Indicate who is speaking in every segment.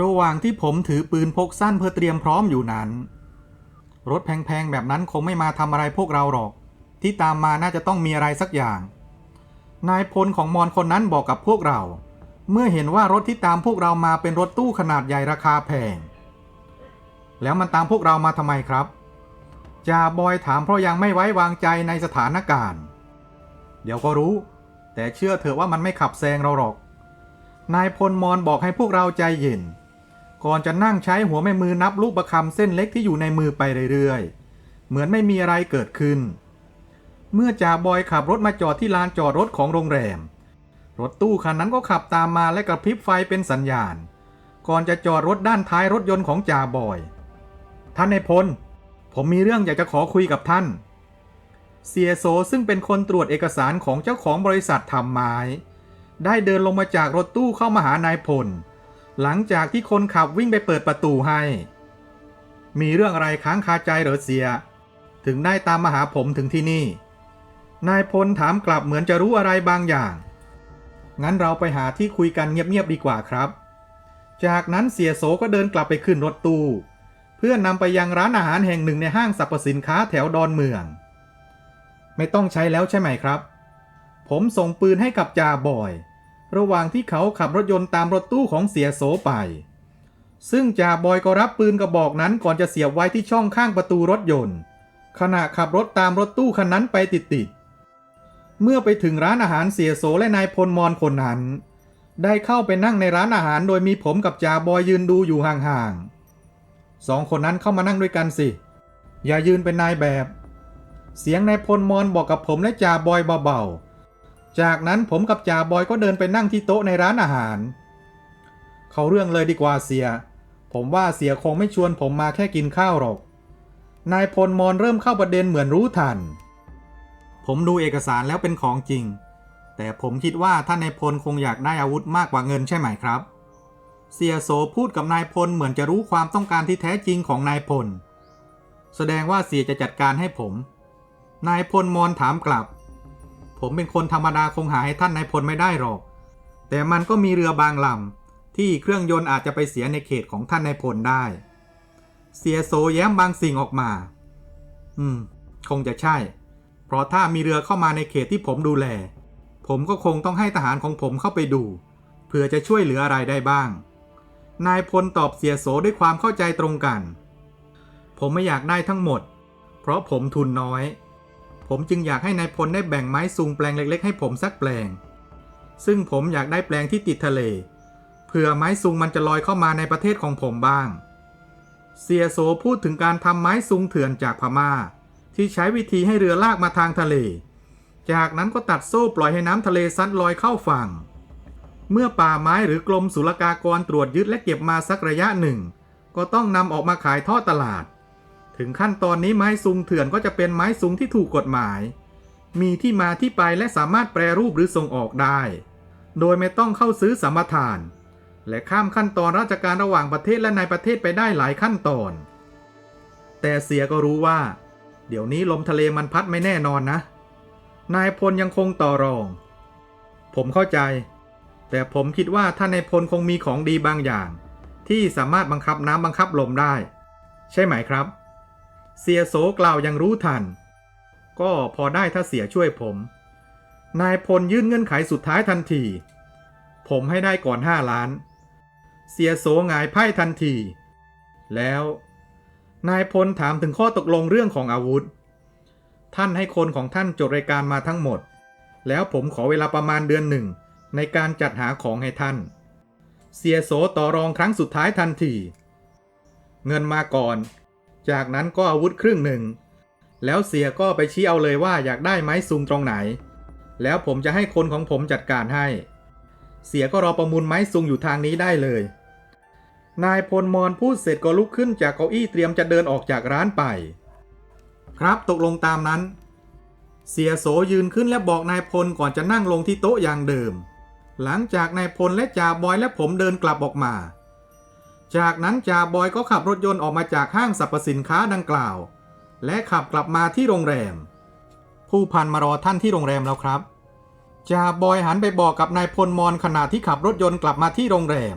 Speaker 1: ระหว่างที่ผมถือปืนพกสั้นเพื่อเตรียมพร้อมอยู่นั้น รถแพงๆแบบนั้นคงไม่มาทำอะไรพวกเราหรอก ที่ตามมาน่าจะต้องมีอะไรสักอย่าง นายพลของมอนคนนั้นบอกกับพวกเรา เมื่อเห็นว่ารถที่ตามพวกเรามาเป็นรถตู้ขนาดใหญ่ราคาแพง แล้วมันตามพวกเรามาทำไมครับจ่าบอยถามเพราะยังไม่ไว้วางใจในสถานการณ์ เดี๋ยวก็รู้ แต่เชื่อเถอะว่ามันไม่ขับแซงเราหรอก นายพลมอนบอกให้พวกเราใจเย็น ก่อนจะนั่งใช้หัวแม่มือนับลูกประคำเส้นเล็กที่อยู่ในมือไปเรื่อยๆ เหมือนไม่มีอะไรเกิดขึ้น เมื่อจ่าบอยขับรถมาจอดที่ลานจอดรถของโรงแรม รถตู้คันนั้นก็ขับตามมาและกระพริบไฟเป็นสัญญาณ ก่อนจะจอดรถด้านท้ายรถยนต์ของจ่าบอย ท่านนายพล ผมมีเรื่องอยากจะขอคุยกับท่าน เสียโสซึ่งเป็นคนตรวจเอกสารของเจ้าของบริษัททำไม้ ได้เดินลงมาจากรถตู้เข้ามาหานายพล หลังจากที่คนขับวิ่งไปเปิดประตูให้ มีเรื่องอะไรค้างคาใจเหรอเสีย ถึงได้ตามมาหาผมถึงที่นี่ นายพลถามกลับเหมือนจะรู้อะไรบางอย่าง งั้นเราไปหาที่คุยกันเงียบๆดีกว่าครับ จากนั้นเสียโสก็เดินกลับไปขึ้นรถตู้ เพื่อนำไปยังร้านอาหารแห่งหนึ่งในห้างสรรพสินค้าแถวดอนเมือง ไม่ต้องใช้แล้วใช่ไหมครับ ผมส่งปืนให้กับจ่าบอย ระหว่างที่เขาขับรถยนต์ตามรถตู้ของเสียโสไป ซึ่งจ่าบอยก็รับปืนกระบอกนั้นก่อนจะเสียบไว้ที่ช่องข้างประตูรถยนต์ ขณะขับรถตามรถตู้คันนั้นไปติดๆ เมื่อไปถึงร้านอาหารเสียโสและนายพลมอนคนนั้น ได้เข้าไปนั่งในร้านอาหารโดยมีผมกับจ่าบอยยืนดูอยู่ห่างๆสองคนนั้นเข้ามานั่งด้วยกันสิ อย่ายืนเป็นนายแบบ เสียงนายพลมอนบอกกับผมและจ่าบอยเบาๆ จากนั้นผมกับจ่าบอยก็เดินไปนั่งที่โต๊ะในร้านอาหาร เขาเรื่องเลยดีกว่าเสีย ผมว่าเสียคงไม่ชวนผมมาแค่กินข้าวหรอก นายพลมอนเริ่มเข้าประเด็นเหมือนรู้ทัน ผมดูเอกสารแล้วเป็นของจริง แต่ผมคิดว่าท่านนายพลคงอยากได้อาวุธมากกว่าเงินใช่ไหมครับ เสียโสพูดกับนายพลเหมือนจะรู้ความต้องการที่แท้จริงของนายพล แสดงว่าเสียจะจัดการให้ผม นายพลมอนถามกลับ ผมเป็นคนธรรมดาคงหาให้ท่านนายพลไม่ได้หรอก แต่มันก็มีเรือบางลำที่เครื่องยนต์อาจจะไปเสียในเขตของท่านนายพลได้ เสียโสแย้มบางสิ่งออกมา อืม คงจะใช่ เพราะถ้ามีเรือเข้ามาในเขตที่ผมดูแล ผมก็คงต้องให้ทหารของผมเข้าไปดูเพื่อจะช่วยเหลืออะไรได้บ้าง นายพลตอบเสียโสด้วยความเข้าใจตรงกัน ผมไม่อยากได้ทั้งหมด เพราะผมทุนน้อย ผมจึงอยากให้นายพลได้แบ่งไม้ซุงแปลงเล็กๆ ให้ผมสักแปลง ซึ่งผมอยากได้แปลงที่ติดทะเลเพื่อไม้ซุงมันจะลอยเข้ามาในประเทศของผมบ้าง เสียโสพูดถึงการทำไม้ซุงเถื่อนจากพมา่า ที่ใช้วิธีให้เรือลากมาทางทะเล จากนั้นก็ตัดโซ่ปล่อยให้น้ำทะเลซัดลอยเข้าฝั่ง เมื่อป่าไม้หรือกรมศุลกากรตรวจยึดและเก็บมาสักระยะหนึ่ง ก็ต้องนำออกมาขายทอดตลาด ถึงขั้นตอนนี้ไม้ซุงเถื่อนก็จะเป็นไม้ซุงที่ถูกกฎหมาย มีที่มาที่ไปและสามารถแปรรูปหรือส่งออกได้ โดยไม่ต้องเข้าซื้อสัมปทาน และข้ามขั้นตอนราชการระหว่างประเทศและในประเทศไปได้หลายขั้นตอน แต่เสียก็รู้ว่า เดี๋ยวนี้ลมทะเลมันพัดไม่แน่นอนนะ นายพลยังคงต่อรอง ผมเข้าใจ แต่ผมคิดว่าท่านนายพลคงมีของดีบางอย่าง ที่สามารถบังคับน้ำบังคับลมได้ ใช่ไหมครับ เสียโสกล่าวยังรู้ทัน ก็พอได้ถ้าเสียช่วยผม นายพลยื่นเงื่อนไขสุดท้ายทันที ผมให้ได้ก่อนห้าล้าน เสียโสหงายไพ่ทันที แล้ว นายพลถามถึงข้อตกลงเรื่องของอาวุธ ท่านให้คนของท่านจดรายการมาทั้งหมด แล้วผมขอเวลาประมาณเดือนหนึ่งในการจัดหาของให้ท่าน เสียโสต่อรองครั้งสุดท้ายทันที เงินมาก่อน จากนั้นก็อาวุธครึ่งหนึ่ง แล้วเสียก็ไปชี้เอาเลยว่าอยากได้ไม้ซุงตรงไหน แล้วผมจะให้คนของผมจัดการให้ เสียก็รอประมูลไม้ซุงอยู่ทางนี้ได้เลย นายพลมอนพูดเสร็จก็ลุกขึ้นจากเก้าอี้เตรียมจะเดินออกจากร้านไป ครับตกลงตามนั้น เสียโสยืนขึ้นและบอกนายพลก่อนจะนั่งลงที่โต๊ะอย่างเดิม หลังจากนายพลและจ่าบอยและผมเดินกลับออกมา จากนั้นจ่าบอยก็ขับรถยนต์ออกมาจากห้างสรรพสินค้าดังกล่าว และขับกลับมาที่โรงแรม ผู้พันมารอท่านที่โรงแรมแล้วครับจ่าบอยหันไปบอกกับนายพลมอนขณะที่ขับรถยนต์กลับมาที่โรงแรม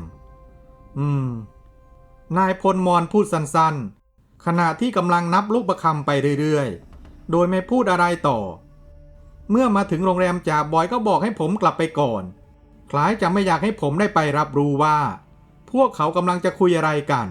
Speaker 1: อืม นายพลมอนพูดสั้นๆ ขณะที่กำลังนับลูกประคำไปเรื่อยๆ โดยไม่พูดอะไรต่อ เมื่อมาถึงโรงแรมจ่าบอยก็บอกให้ผมกลับไปก่อน คล้ายจะไม่อยากให้ผมได้ไปรับรู้ว่า พวกเขากำลังจะคุยอะไรกัน